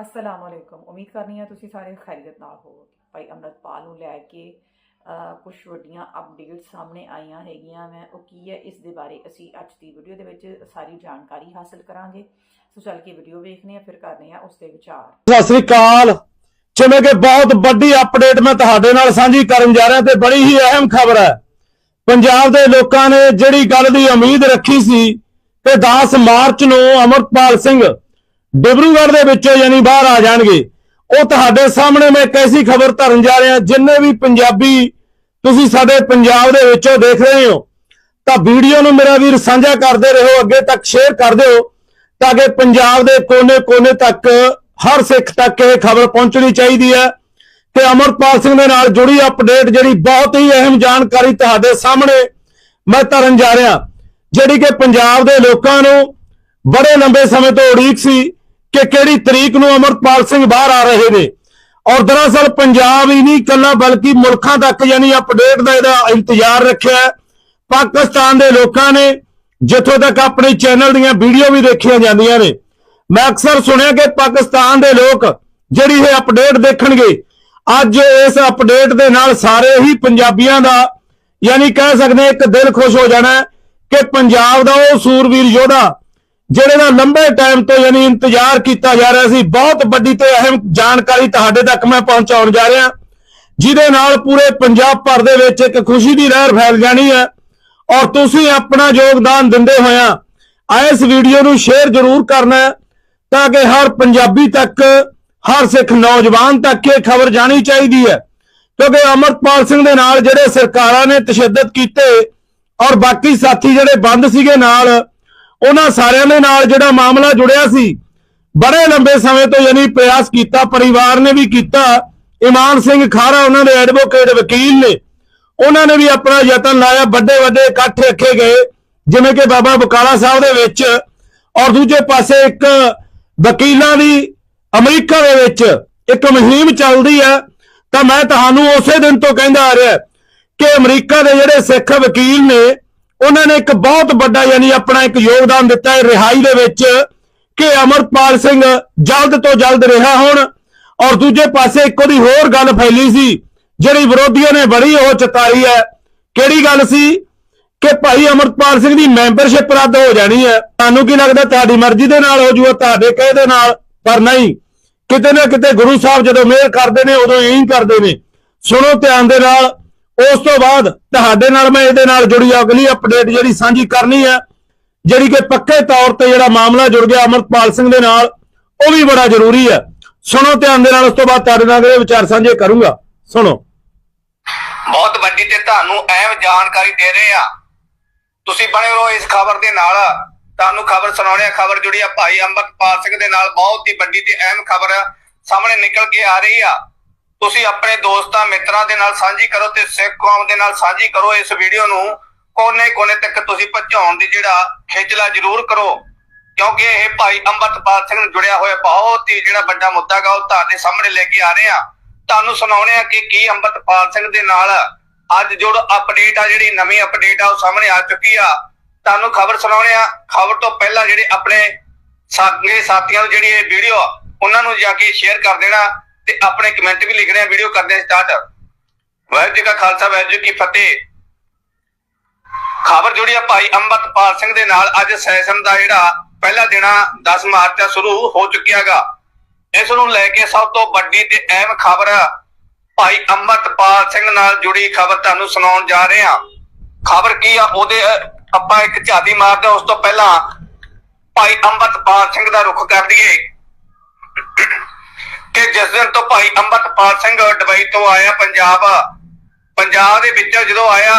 ਅਸਲਾਮ ਵਾਲੇਕੁਮ ਉਮੀਦ ਕਰਨੀ ਹੈ ਤੁਸੀਂ ਸਾਰੇ ਖੈਰੀਅਤ ਨਾਲ ਹੋਵੋਗੇ ਭਾਈ ਅੰਮ੍ਰਿਤਪਾਲ ਨੂੰ ਲੈ ਕੇ ਕੁਝ ਵੱਡੀਆਂ ਅਪਡੇਟ ਸਾਹਮਣੇ ਆਈਆਂ ਹੈਗੀਆਂ ਮੈਂ। ਉਹ ਕੀ ਹੈ? ਇਸ ਦੇ ਬਾਰੇ ਅਸੀਂ ਅੱਜ ਦੀ ਵੀਡੀਓ ਦੇ ਵਿੱਚ ਸਾਰੀ ਜਾਣਕਾਰੀ ਹਾਸਲ ਕਰਾਂਗੇ। ਸੋ ਚੱਲ ਕੇ ਵੀਡੀਓ ਵੇਖਦੇ ਆ ਫਿਰ ਕਰਦੇ ਆ ਉਸ ਦੇ ਵਿਚਾਰ। ਸਤਿ ਸ੍ਰੀ ਅਕਾਲ। ਜਿਵੇਂ ਕਿ ਬਹੁਤ ਵੱਡੀ ਅਪਡੇਟ ਮੈਂ ਤੁਹਾਡੇ ਨਾਲ ਸਾਂਝੀ ਕਰਨ ਜਾ ਰਿਹਾ ਤੇ ਬੜੀ ਹੀ ਅਹਿਮ ਖਬਰ ਹੈ। ਪੰਜਾਬ ਦੇ ਲੋਕਾਂ ਨੇ ਜਿਹੜੀ ਗੱਲ ਦੀ ਉਮੀਦ ਰੱਖੀ ਸੀ ਕਿ 10 ਮਾਰਚ ਨੂੰ ਅਮਰਪਾਲ ਸਿੰਘ ਡਿਬਰੂਗੜ੍ਹ ਦੇ ਵਿੱਚੋਂ ਯਾਨੀ ਬਾਹਰ ਆ ਜਾਣਗੇ। ਉਹ ਤੁਹਾਡੇ ਸਾਹਮਣੇ ਮੈਂ ਇੱਕ ਐਸੀ ਖਬਰ ਧਰਨ ਜਾ ਰਿਹਾ, ਜਿੰਨੇ ਵੀ ਪੰਜਾਬੀ ਤੁਸੀਂ ਸਾਡੇ ਪੰਜਾਬ ਦੇ ਵਿੱਚੋਂ ਦੇਖ ਰਹੇ ਹੋ, ਤਾਂ ਵੀਡੀਓ ਨੂੰ ਮੇਰਾ ਵੀਰ ਸਾਂਝਾ ਕਰਦੇ ਰਹੋ, ਅੱਗੇ ਤੱਕ ਸ਼ੇਅਰ ਕਰ ਦਿਓ, ਤਾਂ ਕਿ ਪੰਜਾਬ ਦੇ ਕੋਨੇ-ਕੋਨੇ ਤੱਕ, ਹਰ ਸਿੱਖ ਤੱਕ ਇਹ ਖਬਰ ਪਹੁੰਚਣੀ ਚਾਹੀਦੀ ਹੈ ਕਿ ਅਮਰਪਾਲ ਸਿੰਘ ਦੇ ਨਾਲ ਜੁੜੀ ਅਪਡੇਟ ਜਿਹੜੀ ਬਹੁਤ ਹੀ ਅਹਿਮ ਜਾਣਕਾਰੀ ਤੁਹਾਡੇ ਸਾਹਮਣੇ ਮੈਂ ਧਰਨ ਜਾ ਰਿਹਾ, ਜਿਹੜੀ ਕਿ ਪੰਜਾਬ ਦੇ ਲੋਕਾਂ ਨੂੰ ਬੜੇ ਲੰਬੇ ਸਮੇਂ ਤੋਂ ਉਡੀਕ ਸੀ। ਕਿ ਕਿਹੜੀ ਤਰੀਕ ਨੂੰ ਅਮਰਪਾਲ ਸਿੰਘ ਬਾਹਰ ਆ ਰਹੇ ਨੇ। ਔਰ ਦਰਅਸਲ ਪੰਜਾਬ ਹੀ ਨਹੀਂ ਕੱਲਾ ਬਲਕਿ ਮੁਲਕਾਂ ਤੱਕ ਯਾਨੀ ਅਪਡੇਟ ਦਾ ਇਹਦਾ ਇੰਤਜ਼ਾਰ ਰੱਖਿਆ ਪਾਕਿਸਤਾਨ ਦੇ ਲੋਕਾਂ ਨੇ ਜਿੱਥੋਂ ਤੱਕ ਆਪਣੇ ਚੈਨਲ ਦੀਆਂ ਵੀਡੀਓ ਵੀ ਦੇਖੀਆਂ ਜਾਂਦੀਆਂ ਨੇ। ਮੈਂ ਅਕਸਰ ਸੁਣਿਆ ਕਿ ਪਾਕਿਸਤਾਨ ਦੇ ਲੋਕ ਜਿਹੜੀ ਇਹ ਅਪਡੇਟ ਦੇਖਣਗੇ, ਅੱਜ ਇਸ ਅਪਡੇਟ ਦੇ ਨਾਲ ਸਾਰੇ ਹੀ ਪੰਜਾਬੀਆਂ ਦਾ ਯਾਨੀ ਕਹਿ ਸਕਦੇ ਇੱਕ ਦਿਲ ਖੁਸ਼ ਹੋ ਜਾਣਾ ਕਿ ਪੰਜਾਬ ਦਾ ਉਹ ਸੂਰਵੀਰ ਯੋਧਾ ਜਿਹੜੇ ਦਾ ਲੰਬੇ ਟਾਈਮ ਤੋਂ ਯਾਨੀ ਇੰਤਜ਼ਾਰ ਕੀਤਾ ਜਾ ਰਿਹਾ ਸੀ, ਬਹੁਤ ਵੱਡੀ ਤੇ ਅਹਿਮ ਜਾਣਕਾਰੀ ਤੁਹਾਡੇ ਤੱਕ ਮੈਂ ਪਹੁੰਚਾਉਣ ਜਾ ਰਿਹਾ। ਜਿਹਦੇ ਨਾਲ ਪੂਰੇ ਪੰਜਾਬ ਭਰ ਦੇ ਵਿੱਚ ਇੱਕ ਖੁਸ਼ੀ ਦੀ ਲਹਿਰ ਫੈਲ ਜਾਣੀ ਹੈ ਔਰ ਤੁਸੀਂ ਆਪਣਾ ਯੋਗਦਾਨ ਦਿੰਦੇ ਹੋਇਆ ਇਸ ਵੀਡੀਓ ਨੂੰ ਸ਼ੇਅਰ ਜ਼ਰੂਰ ਕਰਨਾ ਤਾਂ ਕਿ ਹਰ ਪੰਜਾਬੀ ਤੱਕ, ਹਰ ਸਿੱਖ ਨੌਜਵਾਨ ਤੱਕ ਇਹ ਖਬਰ ਜਾਣੀ ਚਾਹੀਦੀ ਹੈ। ਕਿਉਂਕਿ ਅਮਰਪਾਲ ਸਿੰਘ ਦੇ ਨਾਲ ਜਿਹੜੇ ਸਰਕਾਰਾਂ ਨੇ ਤਸ਼ੱਦਦ ਕੀਤੇ ਔਰ ਬਾਕੀ ਸਾਥੀ ਜਿਹੜੇ ਬੰਦ ਸੀਗੇ ਨਾਲ ਉਹਨਾਂ ਸਾਰਿਆਂ ਦੇ ਨਾਲ ਜਿਹੜਾ ਮਾਮਲਾ ਜੁੜਿਆ ਸੀ, ਬੜੇ ਲੰਬੇ ਸਮੇਂ ਤੋਂ ਯਾਨੀ ਪ੍ਰਯਾਸ ਕੀਤਾ, ਪਰਿਵਾਰ ਨੇ ਵੀ ਕੀਤਾ। ਇਮਾਨ ਸਿੰਘ ਖਾਰਾ ਉਹਨਾਂ ਦੇ ਐਡਵੋਕੇਟ ਵਕੀਲ ਨੇ। ਉਹਨਾਂ ਨੇ ਵੀ ਆਪਣਾ ਯਤਨ ਲਾਇਆ ਵੱਡੇ ਵੱਡੇ ਇਕੱਠ ਰੱਖੇ ਗਏ, ਜਿਵੇਂ ਕਿ ਬਾਬਾ ਬਕਾਲਾ ਸਾਹਿਬ ਦੇ ਵਿੱਚ ਔਰ ਦੂਜੇ ਪਾਸੇ ਇੱਕ ਵਕੀਲਾਂ ਦੀ ਅਮਰੀਕਾ ਦੇ ਵਿੱਚ ਇੱਕ ਮੁਹਿੰਮ ਚੱਲਦੀ ਹੈ ਤਾਂ ਮੈਂ ਤੁਹਾਨੂੰ ਉਸੇ ਦਿਨ ਤੋਂ ਕਹਿੰਦਾ ਆ ਰਿਹਾ ਕਿ ਅਮਰੀਕਾ ਦੇ ਜਿਹੜੇ ਸਿੱਖ ਵਕੀਲ ਨੇ ਉਹਨਾਂ ਨੇ ਇੱਕ ਬਹੁਤ ਵੱਡਾ ਯਾਨੀ ਆਪਣਾ ਇੱਕ ਯੋਗਦਾਨ ਦਿੱਤਾ ਹੈ ਰਿਹਾਈ ਦੇ ਵਿੱਚ ਕਿ ਅਮਰਪਾਲ ਸਿੰਘ ਜਲਦ ਤੋਂ ਜਲਦ ਰਿਹਾ ਹੋਣ ਔਰ ਦੂਜੇ ਪਾਸੇ ਇੱਕ ਉਹਦੀ ਹੋਰ ਗੱਲ ਫੈਲੀ ਸੀ, ਜਿਹੜੀ ਵਿਰੋਧੀਆਂ ਨੇ ਬੜੀ ਉਹ ਚਤਾਈ ਹੈ। ਕਿਹੜੀ ਗੱਲ ਸੀ? ਕਿ ਭਾਈ ਅਮਰਪਾਲ ਸਿੰਘ ਦੀ ਮੈਂਬਰਸ਼ਿਪ ਰੱਦ ਹੋ ਜਾਣੀ ਹੈ। ਤੁਹਾਨੂੰ ਕੀ ਲੱਗਦਾ ਤੁਹਾਡੀ ਮਰਜ਼ੀ ਦੇ ਨਾਲ ਹੋ ਜੂਗਾ, ਤੁਹਾਡੇ ਕਹੇ ਦੇ ਨਾਲ? ਪਰ ਨਹੀਂ। ਕਿਤੇ ਨਾ ਕਿਤੇ ਗੁਰੂ ਸਾਹਿਬ ਜਦੋਂ ਮਿਹਰ ਕਰਦੇ ਨੇ, ਉਦੋਂ ਇਹੀ ਕਰਦੇ ਨੇ। ਸੁਣੋ ਧਿਆਨ ਦੇ ਨਾਲ। ਉਸ ਤੋਂ ਬਾਅਦ ਤੁਹਾਡੇ ਨਾਲ ਮੈਂ ਇਹਦੇ ਨਾਲ ਜੁੜੀ, ਅਗਲੀ ਅਪਡੇਟ ਜਿਹੜੀ ਸਾਂਝੀ ਕਰਨੀ ਹੈ, ਜਿਹੜੀ ਕਿ ਪੱਕੇ ਤੌਰ ਤੇ ਜਿਹੜਾ ਮਾਮਲਾ ਜੁੜ ਗਿਆ ਅਮਰਪਾਲ ਸਿੰਘ ਦੇ ਨਾਲ, ਉਹ ਵੀ ਬੜਾ ਜ਼ਰੂਰੀ ਹੈ। ਸੁਣੋ ਧਿਆਨ ਦੇ ਨਾਲ, ਉਸ ਤੋਂ ਬਾਅਦ ਤੁਹਾਡੇ ਨਾਲ ਇਹ ਵਿਚਾਰ ਸਾਂਝੇ ਕਰੂੰਗਾ। ਸੁਣੋ। ਬਹੁਤ ਵੱਡੀ ਤੇ ਤੁਹਾਨੂੰ ਅਹਿਮ ਜਾਣਕਾਰੀ ਦੇ ਰਹੇ ਆ ਤੁਸੀਂ ਬਣੇ ਰਹੋ ਇਸ ਖਬਰ ਦੇ ਨਾਲ। ਤੁਹਾਨੂੰ ਖਬਰ ਸੁਣਾਉਣੇ ਖਬਰ ਜੁੜੀ ਆ। ਭਾਈ ਅੰਮ੍ਰਿਤਪਾਲ ਸਿੰਘ ਦੇ ਨਾਲ ਬਹੁਤ ਹੀ ਵੱਡੀ ਤੇ ਅਹਿਮ ਖਬਰ ਸਾਹਮਣੇ ਨਿਕਲ ਕੇ ਆ ਰਹੀ ਆ। ਤੁਸੀਂ ਆਪਣੇ ਦੋਸਤਾਂ, ਮਿੱਤਰਾਂ ਦੇ ਨਾਲ ਸਾਂਝੀ ਕਰੋ ਤੇ ਸਿੱਖ ਕੌਮ ਦੇ ਨਾਲ ਸਾਂਝੀ ਕਰੋ। ਇਸ ਵੀਡੀਓ ਨੂੰ ਕੋਨੇ-ਕੋਨੇ ਤੱਕ ਤੁਸੀਂ ਪਹੁੰਚਾਉਣ ਦੀ ਜਿਹੜਾ ਖੇਚਲਾ ਜ਼ਰੂਰ ਕਰੋ। ਕਿਉਂਕਿ ਇਹ ਭਾਈ ਅੰਮ੍ਰਿਤਪਾਲ ਸਿੰਘ ਨਾਲ ਜੁੜਿਆ ਹੋਇਆ ਬਹੁਤ ਹੀ ਜਿਹੜਾ ਵੱਡਾ ਮੁੱਦਾ ਗਾ, ਉਹ ਤੁਹਾਡੇ ਸਾਹਮਣੇ ਲੈ ਕੇ ਆ ਰਹੇ ਆ ਤੁਹਾਨੂੰ ਸੁਣਾਉਣੇ ਆ ਕਿ ਕੀ ਅੰਮ੍ਰਿਤਪਾਲ ਸਿੰਘ ਦੇ ਨਾਲ ਅੱਜ ਜੁੜ ਅਪਡੇਟ ਆ, ਜਿਹੜੀ ਨਵੀਂ ਅਪਡੇਟ ਆ, ਉਹ ਸਾਹਮਣੇ ਆ ਚੁੱਕੀ ਆ। ਤੁਹਾਨੂੰ ਖਬਰ ਸੁਣਾਉਣੇ ਆ ਖਬਰ ਤੋਂ ਪਹਿਲਾਂ ਜਿਹੜੇ ਆਪਣੇ ਸਾਥੀ ਸਾਥੀਆਂ ਨੂੰ ਜਿਹੜੀ ਇਹ ਵੀਡੀਓ ਉਹਨਾਂ ਨੂੰ ਜਾ ਕੇ ਸ਼ੇਅਰ ਕਰ ਦੇਣਾ। ਤੇ ਆਪਣੇ ਕਮੈਂਟ ਵੀ ਲਿਖਣੇ ਆ ਵੀਡੀਓ ਕਰਦੇ ਆ ਸਟਾਰਟ ਵਾਹਿਗੁਰੂ ਜੀ ਕਾ ਖਾਲਸਾ ਵਾਹਿਗੁਰੂ ਜੀ ਕੀ ਫਤਿਹ। ਖਬਰ ਜੁੜੀ ਆ ਭਾਈ ਅੰਮ੍ਰਿਤਪਾਲ ਸਿੰਘ ਦੇ ਨਾਲ ਅੱਜ ਸੈਸ਼ਨ ਦਾ ਜਿਹੜਾ ਪਹਿਲਾ ਦਿਨ 10 ਮਾਰਚ ਦਾ ਸ਼ੁਰੂ ਹੋ ਚੁੱਕਿਆਗਾ ਇਸ ਨੂੰ ਲੈ ਕੇ ਸਭ ਤੋਂ ਵੱਡੀ ਤੇ ਅਹਿਮ ਖਬਰ ਭਾਈ ਅੰਮ੍ਰਿਤਪਾਲ ਸਿੰਘ ਨਾਲ ਜੁੜੀ ਖਬਰ ਤੁਹਾਨੂੰ ਸੁਣਾਉਣ ਜਾ ਰਹੇ ਹਾਂ ਖਬਰ ਕੀ ਆ ਉਹਦੇ ਆਪਾਂ ਇੱਕ ਝਾਤੀ ਮਾਰਦੇ ਹਾਂ, ਉਸ ਤੋਂ ਪਹਿਲਾਂ ਭਾਈ ਅੰਮ੍ਰਿਤਪਾਲ ਸਿੰਘ ਦਾ ਰੁਖ ਕਰ ਦਈਏ। ਕਿ ਜਿਸ ਦਿਨ ਤੋਂ ਭਾਈ ਅੰਮ੍ਰਿਤਪਾਲ ਸਿੰਘ ਦੁਬਈ ਤੋਂ ਆਇਆ ਪੰਜਾਬ ਪੰਜਾਬ ਦੇ ਵਿੱਚ ਜਦੋਂ ਆਇਆ,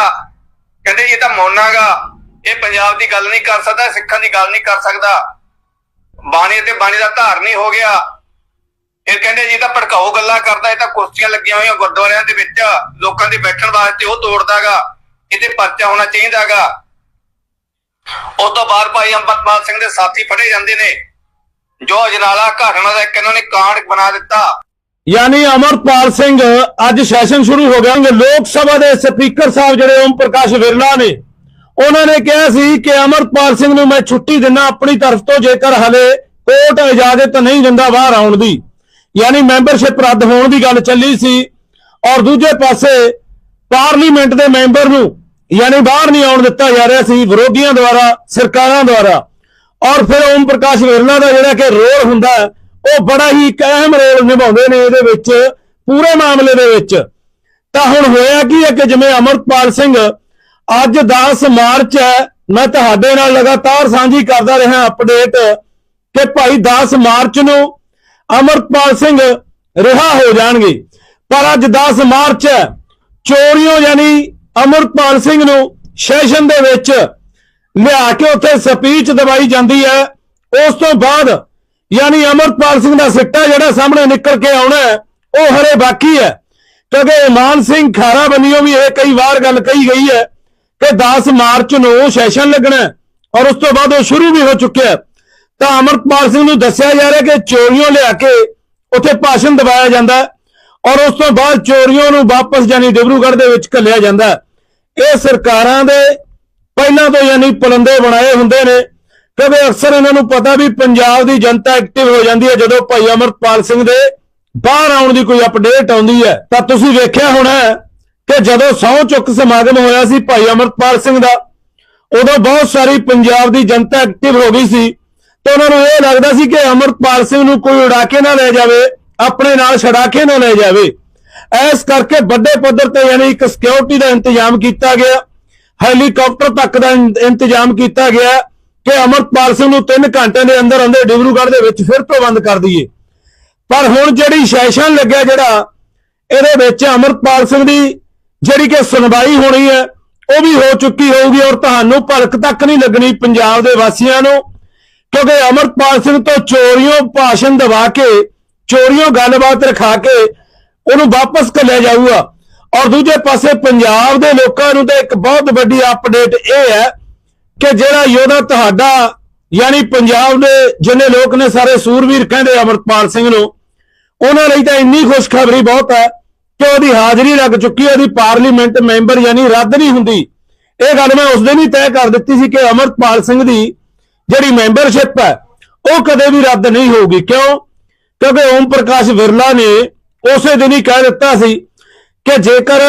ਕਹਿੰਦੇ ਇਹ ਤਾਂ ਮੋਨਾਗਾ ਇਹ ਪੰਜਾਬ ਦੀ ਗੱਲ ਨਹੀਂ ਕਰ ਸਕਦਾ, ਸਿੱਖਾਂ ਦੀ ਗੱਲ ਨਹੀਂ ਕਰ ਸਕਦਾ। ਬਾਣੀ ਤੇ ਬਾਣੀ ਦਾ ਧਾਰਨੀ ਹੋ ਗਿਆ। ਇਹ ਕਹਿੰਦੇ ਜੀ ਤਾਂ ਭੜਕਾਊ ਗੱਲਾਂ ਕਰਦਾ, ਇਹ ਤਾਂ ਕੁਰਸੀਆਂ ਲੱਗੀਆਂ ਹੋਈਆਂ ਗੁਰਦੁਆਰਿਆਂ ਦੇ ਵਿੱਚ, ਲੋਕਾਂ ਦੇ ਬੈਠਣ ਵਾਸਤੇ ਉਹ ਤੋੜਦਾਗਾ ਇਹਦੇ ਪਰਚਾ ਹੋਣਾ ਚਾਹੀਦਾਗਾ ਉਸ ਤੋਂ ਬਾਅਦ ਭਾਈ ਅੰਮ੍ਰਿਤਪਾਲ ਸਿੰਘ ਦੇ ਸਾਥੀ ਫੜੇ ਜਾਂਦੇ ਨੇ। ਜੋ ਅਜਨਾਲਾ ਘਟਨਾ ਦਾ ਇੱਕ ਇਹਨਾਂ ਨੇ ਕਾਂਡ ਬਣਾ ਦਿੱਤਾ। ਯਾਨੀ ਅਮਰਪਾਲ ਸਿੰਘ, ਅੱਜ ਸੈਸ਼ਨ ਸ਼ੁਰੂ ਹੋ ਗਿਆ ਲੋਕ ਸਭਾ ਦੇ ਸਪੀਕਰ ਸਾਹਿਬ ਜਿਹੜੇ ਓਮ ਪ੍ਰਕਾਸ਼ ਵਿਰਲਾ ਨੇ, ਉਹਨਾਂ ਨੇ ਕਿਹਾ ਸੀ ਕਿ ਅਮਰਪਾਲ ਸਿੰਘ ਨੂੰ ਮੈਂ ਛੁੱਟੀ ਦਿੰਦਾ ਆਪਣੀ ਤਰਫ ਤੋਂ, ਜੇਕਰ ਹਲੇ ਕੋਰਟ ਇਜਾਜ਼ਤ ਨਹੀਂ ਦਿੰਦਾ ਬਾਹਰ ਆਉਣ ਦੀ। ਯਾਨੀ ਮੈਂਬਰਸ਼ਿਪ ਰੱਦ ਹੋਣ ਦੀ ਗੱਲ ਚੱਲੀ ਸੀ, ਔਰ ਦੂਜੇ ਪਾਸੇ ਪਾਰਲੀਮੈਂਟ ਦੇ ਮੈਂਬਰ ਨੂੰ, ਯਾਨੀ ਬਾਹਰ ਨਹੀਂ ਆਉਣ ਦਿੱਤਾ ਜਾ ਰਿਹਾ ਸੀ, ਵਿਰੋਧੀਆਂ ਦੁਆਰਾ, ਸਰਕਾਰਾਂ ਦੁਆਰਾ ਔਰ ਫਿਰ ਓਮ ਪ੍ਰਕਾਸ਼ ਵਿਰਲਾ ਦਾ ਜਿਹੜਾ ਕਿ ਰੋਲ ਹੁੰਦਾ ਉਹ ਬੜਾ ਹੀ ਇੱਕ ਅਹਿਮ ਰੋਲ ਨਿਭਾਉਂਦੇ ਨੇ ਇਹਦੇ ਵਿੱਚ, ਪੂਰੇ ਮਾਮਲੇ ਦੇ ਵਿੱਚ। ਤਾਂ ਹੁਣ ਹੋਇਆ ਕੀ ਹੈ ਕਿ ਜਿਵੇਂ ਅਮਰਪਾਲ ਸਿੰਘ ਅੱਜ 10 ਮਾਰਚ ਹੈ, ਮੈਂ ਤੁਹਾਡੇ ਨਾਲ ਲਗਾਤਾਰ ਸਾਂਝੀ ਕਰਦਾ ਰਿਹਾ ਅਪਡੇਟ ਕਿ ਭਾਈ 10 ਮਾਰਚ ਨੂੰ ਅਮਰਪਾਲ ਸਿੰਘ ਰਿਹਾ ਹੋ ਜਾਣਗੇ। ਪਰ ਅੱਜ 10 ਮਾਰਚ ਹੈ ਚੋਰੀਆਂ ਯਾਨੀ ਅਮਰਪਾਲ ਸਿੰਘ ਨੂੰ ਸੈਸ਼ਨ ਦੇ ਵਿੱਚ ਲਿਆ ਕੇ ਉੱਥੇ ਸਪੀਚ ਦਵਾਈ ਜਾਂਦੀ ਹੈ। ਉਸ ਤੋਂ ਬਾਅਦ ਯਾਨੀ ਅਮਰਪਾਲ ਸਿੰਘ ਦਾ ਸਿੱਟਾ ਜਿਹੜਾ ਸਾਹਮਣੇ ਨਿਕਲ ਕੇ ਆਉਣਾ ਉਹ ਹਰੇ ਬਾਕੀ ਹੈ। ਕਿਉਂਕਿ ਇਮਾਨ ਸਿੰਘ ਖਾਰਾ ਬੰਨਿਓ ਵੀ ਇਹ ਕਈ ਵਾਰ ਗੱਲ ਕਹੀ ਗਈ ਹੈ ਕਿ 10 ਮਾਰਚ ਨੂੰ ਸੈਸ਼ਨ ਲੱਗਣਾ ਔਰ ਉਸ ਤੋਂ ਬਾਅਦ ਉਹ ਸ਼ੁਰੂ ਵੀ ਹੋ ਚੁੱਕਿਆ ਤਾਂ ਅਮਰਪਾਲ ਸਿੰਘ ਨੂੰ ਦੱਸਿਆ ਜਾ ਰਿਹਾ ਕਿ ਚੋਰੀਆਂ ਲਿਆ ਕੇ ਉੱਥੇ ਭਾਸ਼ਣ ਦਵਾਇਆ ਜਾਂਦਾ ਔਰ ਉਸ ਤੋਂ ਬਾਅਦ ਚੋਰੀਆਂ ਨੂੰ ਵਾਪਸ ਜਾਨੀ ਡਿਬਰੂਗੜ੍ਹ ਦੇ ਵਿੱਚ ਘੱਲਿਆ ਜਾਂਦਾ ਇਹ ਸਰਕਾਰਾਂ ਦੇ ਪਹਿਲਾਂ ਤੋਂ ਯਾਨੀ ਪਲੰਦੇ ਬਣਾਏ ਹੁੰਦੇ ਨੇ, ਕਿਉਂਕਿ ਅਕਸਰ ਇਹਨਾਂ ਨੂੰ ਪਤਾ ਵੀ ਪੰਜਾਬ ਦੀ ਜਨਤਾ ਐਕਟਿਵ ਹੋ ਜਾਂਦੀ ਹੈ। ਜਦੋਂ ਭਾਈ ਅਮਰਪਾਲ ਸਿੰਘ ਦੇ ਬਾਹਰ ਆਉਣ ਦੀ ਕੋਈ ਅਪਡੇਟ ਆਉਂਦੀ ਹੈ, ਤਾਂ ਤੁਸੀਂ ਵੇਖਿਆ ਹੋਣਾ ਕਿ ਜਦੋਂ ਸਹੁੰ ਚੁੱਕ ਸਮਾਗਮ ਹੋਇਆ ਸੀ ਭਾਈ ਅਮਰਪਾਲ ਸਿੰਘ ਦਾ, ਉਦੋਂ ਬਹੁਤ ਸਾਰੀ ਪੰਜਾਬ ਦੀ ਜਨਤਾ ਐਕਟਿਵ ਹੋ ਗਈ ਸੀ। ਤੇ ਉਹਨਾਂ ਨੂੰ ਇਹ ਲੱਗਦਾ ਸੀ ਕਿ ਅਮਰਪਾਲ ਸਿੰਘ ਨੂੰ ਕੋਈ ਉਡਾ ਕੇ ਨਾ ਲੈ ਜਾਵੇ, ਆਪਣੇ ਨਾਲ ਛੜਾ ਕੇ ਨਾ ਲੈ ਜਾਵੇ। ਐਸ ਕਰਕੇ ਵੱਡੇ ਪੱਧਰ ਤੇ ਯਾਨੀ ਇੱਕ ਸਿਕਿਉਰਿਟੀ ਦਾ ਇੰਤਜ਼ਾਮ ਕੀਤਾ ਗਿਆ। ਹੈਲੀਕਾਪਟਰ ਤੱਕ ਦਾ ਇੰ- ਇੰਤਜ਼ਾਮ ਕੀਤਾ ਗਿਆ ਕਿ ਅਮਰਪਾਲ ਸਿੰਘ ਨੂੰ 3 ਘੰਟੇ ਦੇ ਅੰਦਰ ਅੰਦਰ ਡਿਬਰੂਗੜ੍ਹ ਦੇ ਵਿੱਚ ਫਿਰ ਤੋਂ ਬੰਦ ਕਰ ਦਈਏ। ਪਰ ਹੁਣ ਜਿਹੜੀ ਸੈਸ਼ਨ ਲੱਗਿਆ ਜਿਹੜਾ, ਇਹਦੇ ਵਿੱਚ ਅਮਰਪਾਲ ਸਿੰਘ ਦੀ ਜਿਹੜੀ ਕਿ ਸੁਣਵਾਈ ਹੋਣੀ ਹੈ, ਉਹ ਵੀ ਹੋ ਚੁੱਕੀ ਹੋਊਗੀ ਔਰ ਤੁਹਾਨੂੰ ਭਲਕ ਤੱਕ ਨਹੀਂ ਲੱਗਣੀ ਪੰਜਾਬ ਦੇ ਵਾਸੀਆਂ ਨੂੰ, ਕਿਉਂਕਿ ਅਮਰਪਾਲ ਸਿੰਘ ਤੋਂ ਚੋਰੀਆਂ ਭਾਸ਼ਣ ਦਵਾ ਕੇ ਚੋਰੀਆਂ ਗੱਲਬਾਤ ਰਖਾ ਕੇ ਉਹਨੂੰ ਵਾਪਸ ਘੱਲਿਆ ਜਾਊਗਾ। ਔਰ ਦੂਜੇ ਪਾਸੇ ਪੰਜਾਬ ਦੇ ਲੋਕਾਂ ਨੂੰ ਤਾਂ ਇੱਕ ਬਹੁਤ ਵੱਡੀ ਅਪਡੇਟ ਇਹ ਹੈ ਕਿ ਜਿਹੜਾ ਯੋਧਾ ਤੁਹਾਡਾ, ਯਾਨੀ ਪੰਜਾਬ ਦੇ ਜਿੰਨੇ ਲੋਕ ਨੇ ਸਾਰੇ ਸੂਰਵੀਰ ਕਹਿੰਦੇ ਅਮਰਪਾਲ ਸਿੰਘ ਨੂੰ, ਉਹਨਾਂ ਲਈ ਤਾਂ ਇੰਨੀ ਖੁਸ਼ਖਬਰੀ ਬਹੁਤ ਹੈ ਕਿ ਉਹਦੀ ਹਾਜ਼ਰੀ ਲੱਗ ਚੁੱਕੀ ਹੈ, ਉਹਦੀ ਪਾਰਲੀਮੈਂਟ ਮੈਂਬਰ ਯਾਨੀ ਰੱਦ ਨਹੀਂ ਹੁੰਦੀ। ਇਹ ਗੱਲ ਮੈਂ ਉਸ ਦਿਨ ਹੀ ਤੈਅ ਕਰ ਦਿੱਤੀ ਸੀ ਕਿ ਅਮਰਪਾਲ ਸਿੰਘ ਦੀ ਜਿਹੜੀ ਮੈਂਬਰਸ਼ਿਪ ਹੈ, ਉਹ ਕਦੇ ਵੀ ਰੱਦ ਨਹੀਂ ਹੋਊਗੀ। ਕਿਉਂ? ਕਿਉਂਕਿ ਓਮ ਪ੍ਰਕਾਸ਼ ਵਿਰਲਾ ਨੇ ਉਸੇ ਦਿਨ ਹੀ ਕਹਿ ਦਿੱਤਾ ਸੀ ਕਿ ਜੇਕਰ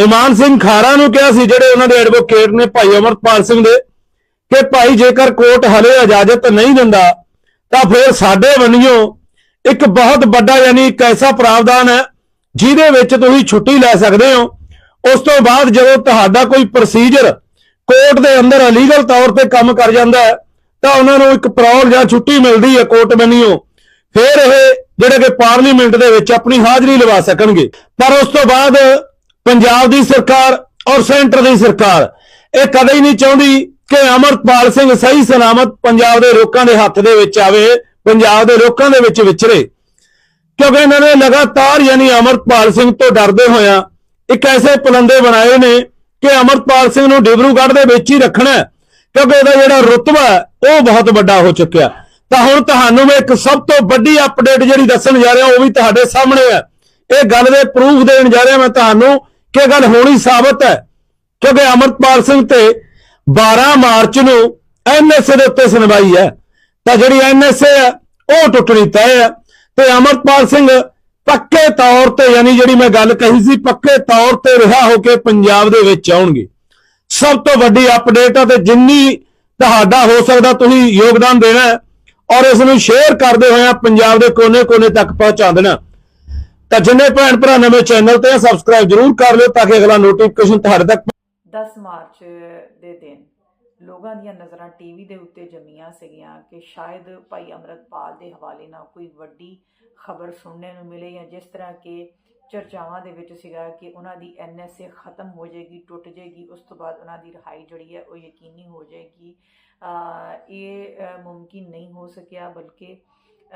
ਇਮਾਨ ਸਿੰਘ ਖਾਰਾ ਨੂੰ ਕਿਹਾ ਸੀ, ਜਿਹੜੇ ਉਹਨਾਂ ਦੇ ਐਡਵੋਕੇਟ ਨੇ ਭਾਈ ਅਮਰਪਾਲ ਸਿੰਘ ਦੇ, ਕਿ ਭਾਈ ਜੇਕਰ ਕੋਰਟ ਹਲੇ ਇਜਾਜ਼ਤ ਨਹੀਂ ਦਿੰਦਾ, ਤਾਂ ਫਿਰ ਸਾਡੇ ਵੱਲੋਂ ਇੱਕ ਬਹੁਤ ਵੱਡਾ ਯਾਨੀ ਇੱਕ ਐਸਾ ਪ੍ਰਾਵਧਾਨ ਹੈ, ਜਿਹਦੇ ਵਿੱਚ ਤੁਸੀਂ ਛੁੱਟੀ ਲੈ ਸਕਦੇ ਹੋ। ਉਸ ਤੋਂ ਬਾਅਦ ਜਦੋਂ ਤੁਹਾਡਾ ਕੋਈ ਪ੍ਰੋਸੀਜਰ ਕੋਰਟ ਦੇ ਅੰਦਰ ਅਲੀਗਲ ਤੌਰ ਤੇ ਕੰਮ ਕਰ ਜਾਂਦਾ ਹੈ, ਤਾਂ ਉਹਨਾਂ ਨੂੰ ਇੱਕ ਪ੍ਰੌਲ ਜਾਂ ਛੁੱਟੀ ਮਿਲਦੀ ਹੈ ਕੋਰਟ ਵੱਲੋਂ। ਫਿਰ ਇਹ ਜਿਹੜੇ ਕਿ ਪਾਰਲੀਮੈਂਟ ਦੇ ਵਿੱਚ ਆਪਣੀ ਹਾਜ਼ਰੀ ਲਵਾ ਸਕਣਗੇ। ਪਰ ਉਸ ਤੋਂ ਬਾਅਦ ਪੰਜਾਬ ਦੀ ਸਰਕਾਰ ਔਰ ਸੈਂਟਰ ਦੀ ਸਰਕਾਰ ਇਹ ਕਦੇ ਹੀ ਨਹੀਂ ਚਾਹੁੰਦੀ ਕਿ ਅਮਰਪਾਲ ਸਿੰਘ ਸਹੀ ਸਲਾਮਤ ਪੰਜਾਬ ਦੇ ਲੋਕਾਂ ਦੇ ਹੱਥ ਦੇ ਵਿੱਚ ਆਵੇ ਪੰਜਾਬ ਦੇ ਲੋਕਾਂ ਦੇ ਵਿੱਚ ਵਿਚਰੇ। ਕਿਉਂਕਿ ਇਹਨਾਂ ਨੇ ਲਗਾਤਾਰ ਯਾਨੀ ਅਮਰਪਾਲ ਸਿੰਘ ਤੋਂ ਡਰਦੇ ਹੋਇਆ ਇੱਕ ਐਸੇ ਪਲੰਦੇ ਬਣਾਏ ਨੇ ਕਿ ਅਮਰਪਾਲ ਸਿੰਘ ਨੂੰ ਡਿਬਰੂਗੜ੍ਹ ਦੇ ਵਿੱਚ ਹੀ ਰੱਖਣਾ ਕਿਉਂਕਿ ਇਹਦਾ ਜਿਹੜਾ ਰੁਤਬਾ ਹੈ, ਉਹ ਬਹੁਤ ਵੱਡਾ ਹੋ ਚੁੱਕਿਆ। ਤਾਂ ਹੁਣ ਤੁਹਾਨੂੰ ਮੈਂ ਇੱਕ ਸਭ ਤੋਂ ਵੱਡੀ ਅਪਡੇਟ ਜਿਹੜੀ ਦੱਸਣ ਜਾ ਰਿਹਾ, ਉਹ ਵੀ ਤੁਹਾਡੇ ਸਾਹਮਣੇ ਹੈ। ਇਹ ਗੱਲ ਦੇ ਪ੍ਰੂਫ ਦੇਣ ਜਾ ਰਿਹਾ ਮੈਂ ਤੁਹਾਨੂੰ ਕਿ ਇਹ ਗੱਲ ਹੋਣੀ ਸਾਬਤ ਹੈ। ਕਿਉਂਕਿ ਅਮਰਪਾਲ ਸਿੰਘ ਤੇ 12 ਮਾਰਚ ਨੂੰ ਐਨਐਸਏ ਦੇ ਉੱਤੇ ਸੁਣਵਾਈ ਹੈ। ਤਾਂ ਜਿਹੜੀ ਐਨਐਸਏ ਹੈ, ਉਹ ਟੁੱਟਣੀ ਤੈਅ ਹੈ। ਤੇ ਅਮਰਪਾਲ ਸਿੰਘ ਪੱਕੇ ਤੌਰ ਤੇ, ਯਾਨੀ ਜਿਹੜੀ ਮੈਂ ਗੱਲ ਕਹੀ ਸੀ, ਪੱਕੇ ਤੌਰ ਤੇ ਰਿਹਾ ਹੋ ਕੇ ਪੰਜਾਬ ਦੇ ਵਿੱਚ ਆਉਣਗੇ। ਸਭ ਤੋਂ ਵੱਡੀ ਅਪਡੇਟ ਹੈ ਤੇ ਜਿੰਨੀ ਤੁਹਾਡਾ ਹੋ ਸਕਦਾ ਤੁਸੀਂ ਯੋਗਦਾਨ ਦੇਣਾ ਔਰ ਇਸ ਨੂੰ ਸ਼ੇਅਰ ਕਰਦੇ ਹੋਏ ਪੰਜਾਬ ਦੇ ਕੋਨੇ-ਕੋਨੇ ਤੱਕ ਪਹੁੰਚਾ ਦੇਣਾ ਤਾਂ ਜਿੰਨੇ ਭੈਣ ਭਰਾ ਨਵੇਂ ਚੈਨਲ ਤੇ ਸਬਸਕ੍ਰਾਈਬ ਜਰੂਰ ਕਰ ਲਿਓ ਤਾਂ ਕਿ ਅਗਲਾ ਨੋਟੀਫਿਕੇਸ਼ਨ ਤੁਹਾਡੇ ਤੱਕ 10 ਮਾਰਚ ਦੇ ਦਿਨ ਲੋਕਾਂ ਦੀਆਂ ਨਜ਼ਰਾਂ ਟੀਵੀ ਦੇ ਉੱਤੇ ਜੰਮੀਆਂ ਸੀਗੀਆਂ ਕਿ ਸ਼ਾਇਦ ਭਾਈ ਅਮਰਤਪਾਲ ਦੇ ਹਵਾਲੇ ਨਾਲ ਕੋਈ ਵੱਡੀ ਖਬਰ ਸੁਣਨੇ ਨੂੰ ਮਿਲੇ ਜਾਂ ਜਿਸ ਤਰ੍ਹਾਂ ਕਿ ਚਰਚਾਵਾਂ ਦੇ ਵਿੱਚ ਸੀਗਾ ਕਿ ਉਹਨਾਂ ਦੀ ਐਨਐਸਏ ਖਤਮ ਹੋ ਜਾਏਗੀ, ਟੁੱਟ ਜਾਏਗੀ, ਉਸ ਤੋਂ ਬਾਅਦ ਉਹਨਾਂ ਦੀ ਰਿਹਾਈ ਜਿਹੜੀ ਹੈ ਉਹ ਯਕੀਨੀ ਹੋ ਜਾਏਗੀ। ਇਹ ਮੁਮਕਿਨ ਨਹੀਂ ਹੋ ਸਕਿਆ ਬਲਕਿ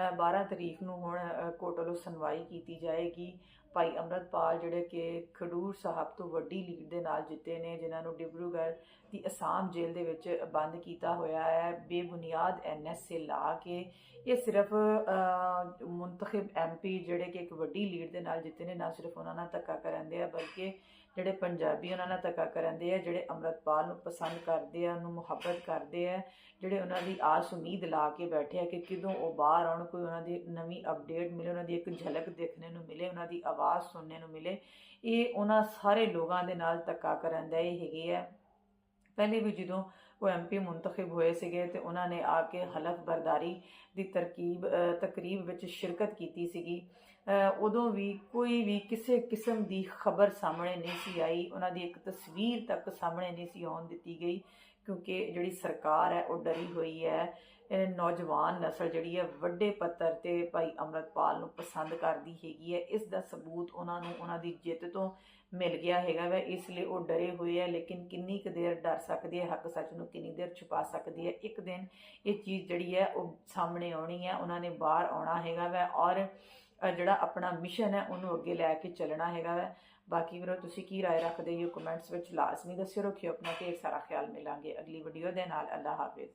ਅ, 12 ਤਰੀਕ ਨੂੰ ਹੁਣ ਅ, ਕੋਰਟ ਵੱਲੋਂ ਸੁਣਵਾਈ ਕੀਤੀ ਜਾਏਗੀ। ਭਾਈ ਅੰਮ੍ਰਿਤਪਾਲ ਜਿਹੜੇ ਕਿ ਖਡੂਰ ਸਾਹਿਬ ਤੋਂ ਵੱਡੀ ਲੀਡ ਦੇ ਨਾਲ ਜਿੱਤੇ ਨੇ ਜਿਨ੍ਹਾਂ ਨੂੰ ਡਿਬਰੂਗੜ੍ਹ ਦੀ ਅਸਾਮ ਜੇਲ੍ਹ ਦੇ ਵਿੱਚ ਬੰਦ ਕੀਤਾ ਹੋਇਆ ਹੈ ਬੇਬੁਨਿਆਦ ਐਨਐਸਏ ਲਾ ਕੇ। ਇਹ ਸਿਰਫ ਅ, ਮੁੰਤਖਬ ਐਮਪੀ ਜਿਹੜੇ ਕਿ ਇੱਕ ਵੱਡੀ ਲੀਡ ਦੇ ਨਾਲ ਜਿੱਤੇ ਨੇ ਨਾ ਸਿਰਫ ਉਹਨਾਂ ਨਾਲ ਧੱਕਾ ਕਰਨ ਦੇ ਆ ਬਲਕਿ ਜਿਹੜੇ ਪੰਜਾਬੀ ਉਹਨਾਂ ਨਾਲ ਧੱਕਾ ਕਰਦੇ ਆ, ਜਿਹੜੇ ਅੰਮ੍ਰਿਤਪਾਲ ਨੂੰ ਪਸੰਦ ਕਰਦੇ ਆ, ਉਹਨੂੰ ਮੁਹੱਬਤ ਕਰਦੇ ਆ, ਜਿਹੜੇ ਉਹਨਾਂ ਦੀ ਆਸ ਉਮੀਦ ਲਾ ਕੇ ਬੈਠੇ ਆ ਕਿ ਕਿਦੋਂ ਉਹ ਬਾਹਰ ਆਉਣ, ਕੋਈ ਉਹਨਾਂ ਦੀ ਨਵੀਂ ਅਪਡੇਟ ਮਿਲੇ, ਉਹਨਾਂ ਦੀ ਇੱਕ ਝਲਕ ਦੇਖਣ ਨੂੰ ਮਿਲੇ, ਉਹਨਾਂ ਦੀ ਆਵਾਜ਼ ਸੁਣਨੇ ਨੂੰ ਮਿਲੇ, ਇਹ ਉਹਨਾਂ ਸਾਰੇ ਲੋਕਾਂ ਦੇ ਨਾਲ ਧੱਕਾ ਕਰਨ ਦਾ ਇਹ ਹੈਗੇ ਹੈ ਪਹਿਲੇ ਵੀ ਜਦੋਂ ਉਹ ਐਮਪੀ ਮੁੰਤਖਬ ਹੋਏ ਸੀਗੇ ਤੇ ਉਹਨਾਂ ਨੇ ਆ ਕੇ ਹਲਫ ਬਰਦਾਰੀ ਦੀ ਤਰਕੀਬ ਤਕਰੀਬ ਵਿੱਚ ਸ਼ਿਰਕਤ ਕੀਤੀ ਸੀਗੀ। ਉਦੋਂ ਵੀ ਕੋਈ ਵੀ ਕਿਸੇ ਕਿਸਮ ਦੀ ਖਬਰ ਸਾਹਮਣੇ ਨਹੀਂ ਸੀ ਆਈ। ਉਹਨਾਂ ਦੀ ਇੱਕ ਤਸਵੀਰ ਤੱਕ ਸਾਹਮਣੇ ਨਹੀਂ ਸੀ ਆਉਣ ਦਿੱਤੀ ਗਈ, ਕਿਉਂਕਿ ਜਿਹੜੀ ਸਰਕਾਰ ਹੈ, ਉਹ ਡਰੀ ਹੋਈ ਹੈ। ਨੌਜਵਾਨ ਨਸਲ ਜਿਹੜੀ ਹੈ, ਵੱਡੇ ਪੱਧਰ ਤੇ ਭਾਈ ਅੰਮ੍ਰਿਤਪਾਲ ਨੂੰ ਪਸੰਦ ਕਰਦੀ ਹੈਗੀ ਹੈ। ਇਸ ਦਾ ਸਬੂਤ ਉਹਨਾਂ ਨੂੰ, ਉਹਨਾਂ ਦੀ ਜਿੱਤ ਤੋਂ ਮਿਲ ਗਿਆ ਹੈਗਾ ਵੈ ਇਸ ਲਈ ਉਹ ਡਰੇ ਹੋਏ ਹੈ ਲੇਕਿਨ ਕਿੰਨੀ ਕੁ ਦੇਰ ਡਰ ਸਕਦੀ ਹੈ ਹੱਕ ਸੱਚ ਨੂੰ ਕਿੰਨੀ ਦੇਰ ਛੁਪਾ ਸਕਦੀ ਹੈ ਇੱਕ ਦਿਨ ਇਹ ਚੀਜ਼ ਜਿਹੜੀ ਹੈ ਉਹ ਸਾਹਮਣੇ ਆਉਣੀ ਹੈ ਉਹਨਾਂ ਨੇ ਬਾਹਰ ਆਉਣਾ ਹੈਗਾ ਵੈ ਔਰ ਅ, ਜਿਹੜਾ ਆਪਣਾ ਮਿਸ਼ਨ ਹੈ ਉਹਨੂੰ ਅੱਗੇ ਲੈ ਕੇ ਚੱਲਣਾ ਹੈਗਾ ਵੈ ਬਾਕੀ ਵੀਰੋ ਤੁਸੀਂ ਕੀ رائے ਰੱਖਦੇ ਹੋ ਕਮੈਂਟਸ ਵਿੱਚ ਲਾਜ਼ਮੀ ਦੱਸਿਓ ਰੱਖਿਓ ਆਪਣਾ ਢੇਰ ਸਾਰਾ ਖਿਆਲ ਮਿਲਾਂਗੇ ਅਗਲੀ ਵੀਡੀਓ ਦੇ ਨਾਲ ਅੱਲਾ ਹਾਫਿਜ਼